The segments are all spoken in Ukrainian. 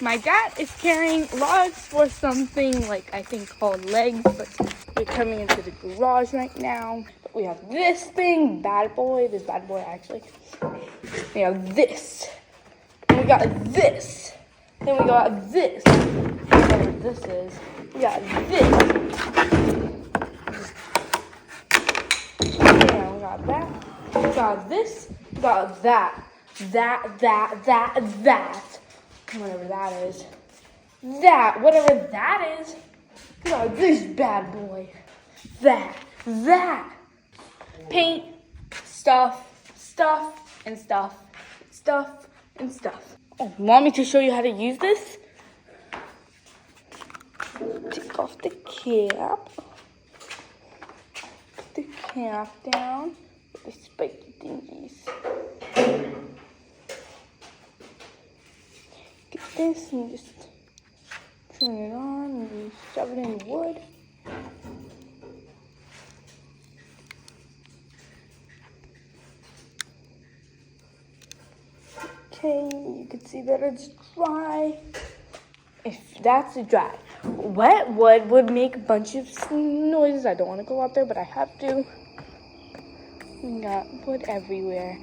My dad is carrying logs for something like I think called legs, but we're coming into the garage right now. We have this thing, bad boy, this bad boy actually. We have this. And we got this. Then we got this. Whatever this is. We got this. We got that. We got this. We got that. That, that, that, that. Whatever that is. That, whatever that is. Got this bad boy. That, that. Paint, stuff, stuff, and stuff, stuff, and stuff. Oh, want me to show you how to use this? Take off the cap. Put the cap down. The spiky thingies. This and just turn it on and shove it in the wood. Okay, you can see that it's dry. If that's a dry, wet wood would make a bunch of noises. I don't want to go out there, but I have to. We got wood everywhere.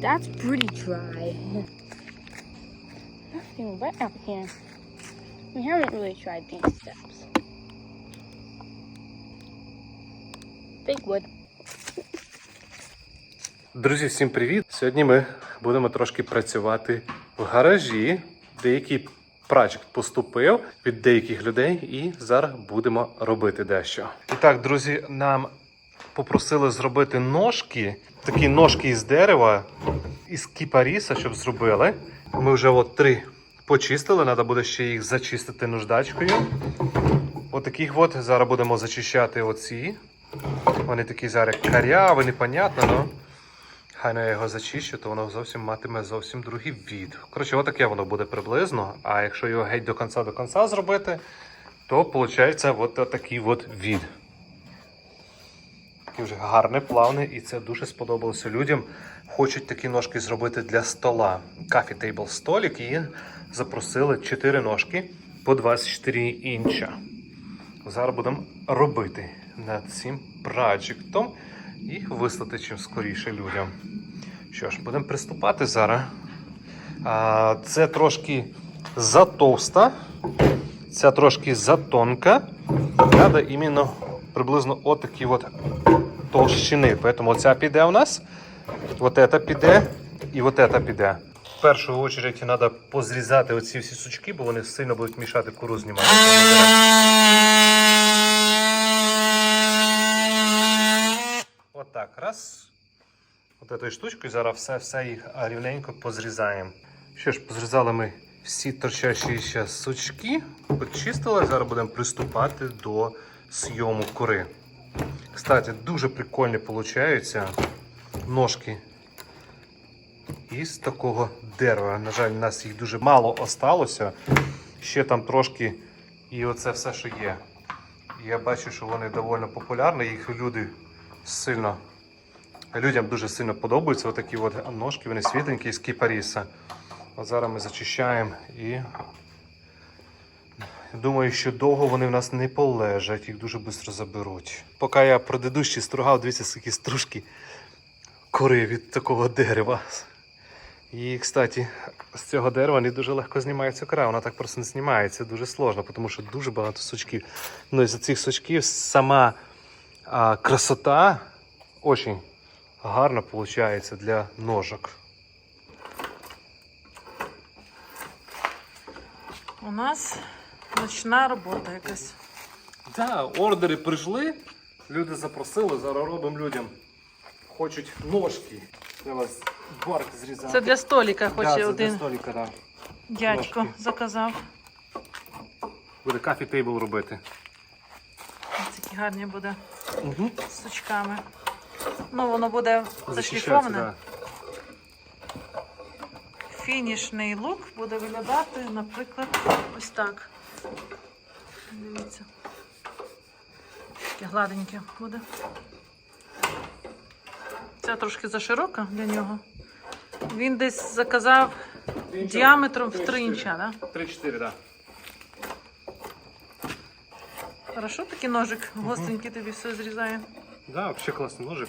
That's pretty dry. Nothing wet out here. We haven't really tried these steps. Big wood. Друзі, всім привіт! Сьогодні ми будемо трошки працювати в гаражі. Деякий проект поступив від деяких людей, і зараз будемо робити дещо. І так, друзі, нам попросили зробити ножки, такі ножки із дерева, із кіпаріса, щоб зробили. Ми вже от три почистили, треба буде ще їх зачистити наждачкою. Отаких от зараз будемо зачищати оці. Вони такі зараз каряві, непонятно, але. Хай на його зачищу, то воно зовсім матиме зовсім другий від. Коротше, отаке воно буде приблизно. А якщо його геть до кінця до кінця зробити, то виходить от такий от від. Такий вже гарний, плавний, і це дуже сподобалося людям. Хочуть такі ножки зробити для стола. Coffee table столик і запросили 4 ножки по 24 інча. Зараз будемо робити над цим проєктом і вислати чим скоріше людям. Що ж, будемо приступати зараз. А, Це трошки затовста, ця трошки затонка. Треба іменно приблизно отакі от товщини. Тому оця піде у нас, от ця піде і от ця піде. В першу чергу треба позрізати оці всі сучки, бо вони сильно будуть мішати куру знімати. Отак, раз. От этой штучкою зараз все, все їх рівненько позрізаємо. Що ж, позрізали ми всі торчащі сучки, почистили. Зараз будемо приступати до зйому кори. Кстати, дуже прикольні получаються ножки із такого дерева. На жаль, у нас їх дуже мало осталося. Ще там трошки і оце все, що є. Я бачу, що вони доволі популярні, їх люди сильно. Людям дуже сильно подобаються отакі от ножки, вони світленькі з кіпаріса. От зараз ми зачищаємо і думаю, що довго вони в нас не полежать, їх дуже швидко заберуть. Поки я предыдущий стругав, дивіться, скільки стружки кори від такого дерева. І, кстати, з цього дерева не дуже легко знімається кора. Вона так просто не знімається, дуже сложно, тому що дуже багато сучків. Ну і за цих сучків сама а, красота очень гарно виходить для ножок. У нас ночна робота якась. Так, ордери прийшли, люди запросили, зараз робимо людям. Хочуть ножки. Треба барк зрізати. Це для століка хоче Да, це один для столика, да. дядько ножки. заказав. Буде кафі тейбл робити. Ось Такі гарні буде Угу. з сучками. Ну, воно буде зашліфоване. Да. Фінішний лук буде виглядати, наприклад, ось так. Дивіться. Таке гладеньке буде. Це трошки заширока для нього. Він десь заказав діаметром в 3 інча, да? 3-4, так. Хорошо, такий ножик гостренький тобі все зрізає. Да, вообще классный ножик.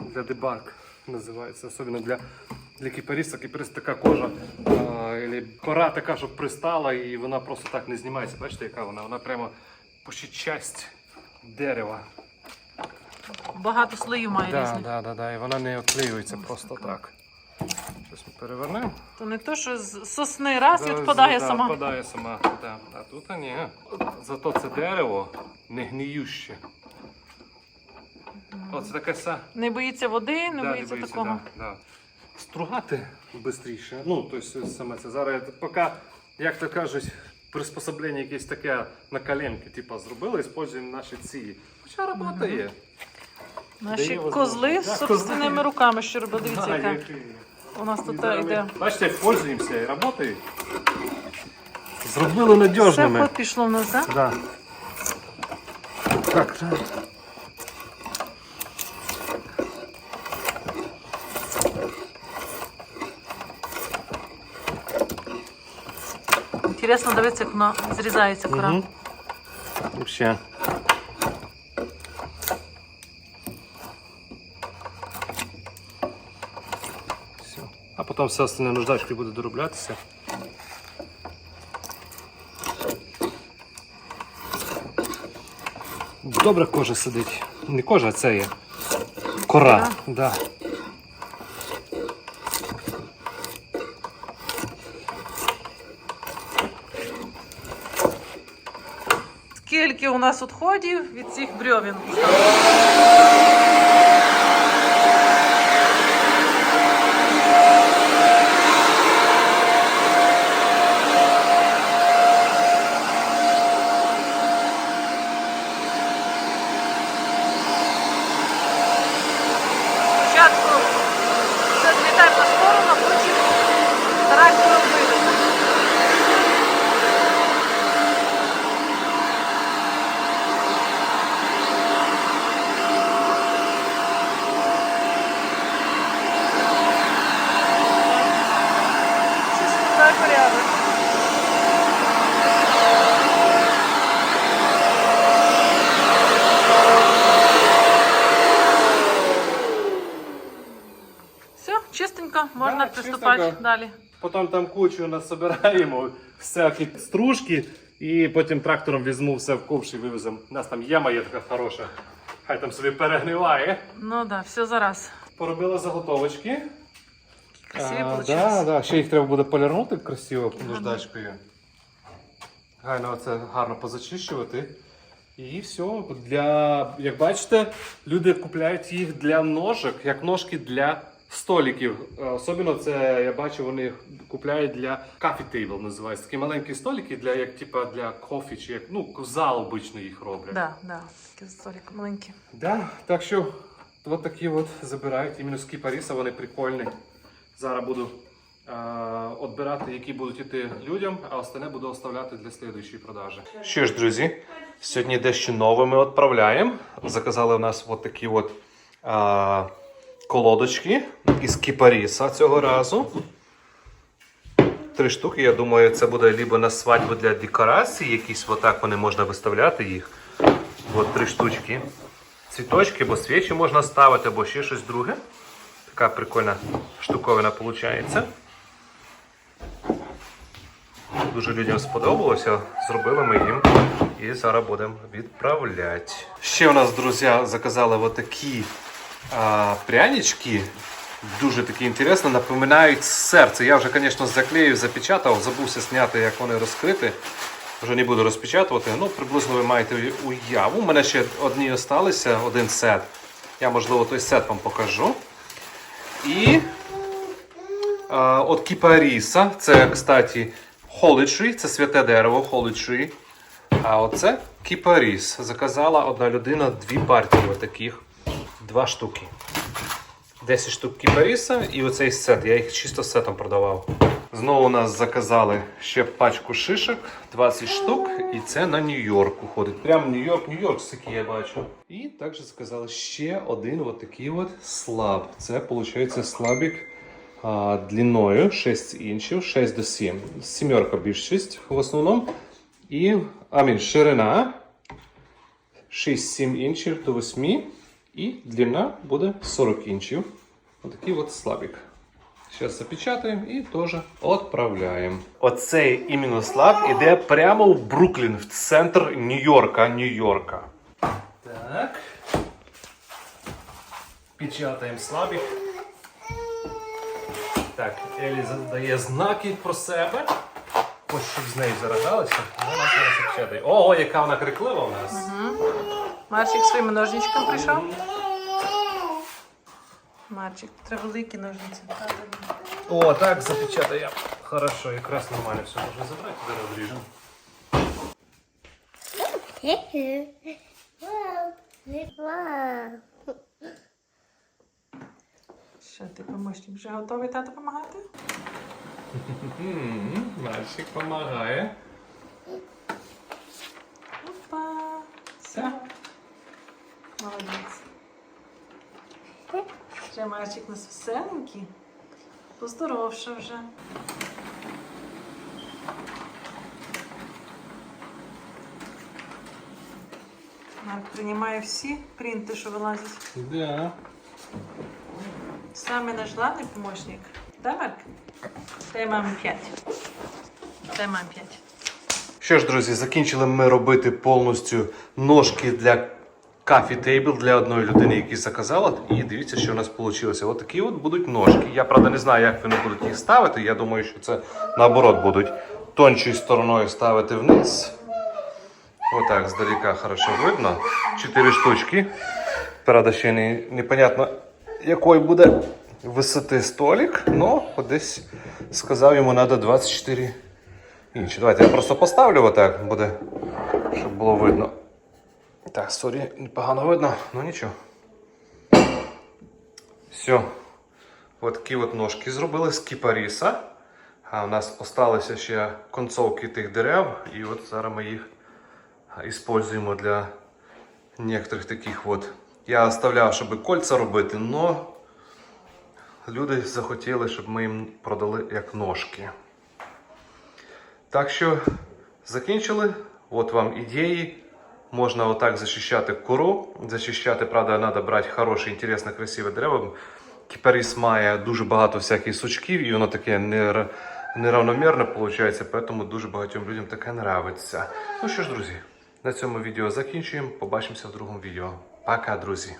Для дебаг називається, особливо для, для кіпаріста. Кіпаріст така кожа, а, кора така, щоб пристала, і вона просто так не знімається. Бачите, яка вона? Вона прямо почти часть дерева. Багато слоїв має Да, різних. да, да, да, і вона не оклеюється просто так. Зараз ми перевернемо. То не то, що з сосни раз і відпадає да, сама. Відпадає сама. Да. А тут ні. Зато це дерево не гніюще. Оце таке са. Не боїться води, не Да, боїться такого. Да, да. Стругати швидше. Ну, тобто саме це зараз поки, як то кажуть, приспособлення якесь таке на коленки, типу, зробили, використовуємо наші ці. Хоча робота є. Наші Дає козли з Да, собственними руками, що робили. Дивіться, яка у нас тут йде. Бачите, як пользуємося і працює. Зробили Все надіжними. ход пішло в нас, так? Да. Так, так. Інтересно дивитися, як воно зрізається кора. Мгм. Вообще. Все. А потім все остальне наждачкою буде дороблятися. Добре кожа сидить. Не кожа, а це є. Кора. Да. Скільки у нас відходів від цих брьовін? Спочатку все злітає на сторону, а потім трактором вивезти. Чистота і порядок. Все, чистенько, можна Да, приступати чистенько. далі. Потім там кучу насобираємо всякі стружки і потім трактором візьму все в ковш і вивеземо. У нас там яма є така хороша. Хай там собі перегниває. Ну так, да, все зараз. Поробила заготовочки. Красиві А, вийшли. да, да. Ще їх треба буде полірнути красиво наждачкою. Гайно це гарно позачищувати. І все. Для, як бачите, люди купляють їх для ножок, як ножки для столиків. Е, Особливо це я бачу, вони купляють для coffee table, називається. Такі маленькі столики для як типа для кофі, чи як ну зал обично їх роблять. Да, да, такий столик маленький. Да, так що от такі от забирають іменно з кіпаріса, вони прикольні. Зараз буду е, відбирати, які будуть іти людям, а остальне буду оставляти для слідуючої продажі. Що ж, друзі, сьогодні дещо нове ми відправляємо. Заказали у нас от такі от е, колодочки із кіпаріса цього разу. Три штуки, я думаю, це буде либо на свадьбу для декорації, якісь отак вони можна виставляти їх. От три штучки. Цвіточки, бо свічі можна ставити, або ще щось друге. Така прикольна штуковина виходить. Дуже людям сподобалося. Зробили ми їм. І зараз будемо відправляти. Ще у нас, друзі, заказали отакі а, прянички. Дуже такі інтересні, напоминають серце. Я вже, звісно, заклеїв, запечатав, забувся зняти, як вони розкриті. Вже не буду розпечатувати. Ну, приблизно ви маєте уяву. У мене ще одні залишилися, один сет. Я, можливо, той сет вам покажу. І е, от кіпаріса, це, кстати, Tree, це святе дерево Tree. А оце кіпаріс. Заказала одна людина дві партії отаких, два штуки. 10 штук кіпаріса і оцей сет. Я їх чисто сетом продавав. Знову нас заказали ще пачку шишок, 20 штук, і це на Нью-Йорк уходить. Прям Нью-Йорк, Нью-Йорк, скільки я бачу. І також заказали ще один от такий от слаб. Це виходить слабік а, длиною 6 інчів, 6 до 7. Сімерка більшість в основному. І амін, ширина 6-7 інчів до 8. І длина буде 40 інчів. Отакий от слабик. Зараз запечатаємо і теж відправляємо. Оцей іменно слаб іде прямо в Бруклін, в центр Нью-Йорка, Нью-Йорка. Так. Печатаємо слабик. Так, Елі дає знаки про себе. Ось щоб з нею заражалися. Вона зараз печатає. Ого, яка вона криклива у нас. Марчик своїми ножничками прийшов. Марчик, треба великі ножниці. О, так, запечатаємо. Хорошо, якраз нормально все можна забрати, зараз одріжемо. Що ти помощник? Вже готовий тато допомагати? Мальчик допомагає. Опа. Все. Ще Марчик у нас веселенький. Поздоровше вже. Марк приймає всі принти, що вилазять. Да. Самый наш главный помощник. Да, Марк? Дай мамі 5. Дай мамі 5. Що ж, друзі, закінчили ми робити повністю ножки для кафі тейбл для одної людини, які заказала. І дивіться, що у нас вийшло. Ось такі от будуть ножки. Я правда не знаю, як вони будуть їх ставити. Я думаю, що це наоборот будуть тончою стороною ставити вниз. Отак, здалека хорошо видно. Чотири штучки. Правда, ще не, непонятно, якої буде висоти столик, але десь сказав йому треба 24 інчі. Давайте я просто поставлю отак, буде, щоб було видно. Так, сорі, непогано видно, ну нічого. Все. От такі от ножки зробили з кіпаріса. А у нас залишилися ще концовки тих дерев, і от зараз ми їх використовуємо для некоторих таких от. Я оставляв, щоб кольця робити, але люди захотіли, щоб ми їм продали як ножки. Так що закінчили. От вам ідеї. Можна отак захищати кору. Захищати, правда, треба брати хороше, інтересне, красиве дерево. Кіпаріс має дуже багато всяких сучків, і воно таке нер- неравномірне виходить, тому дуже багатьом людям таке нравиться. Ну що ж, друзі, на цьому відео закінчуємо. Побачимося в другому відео. Пока, друзі!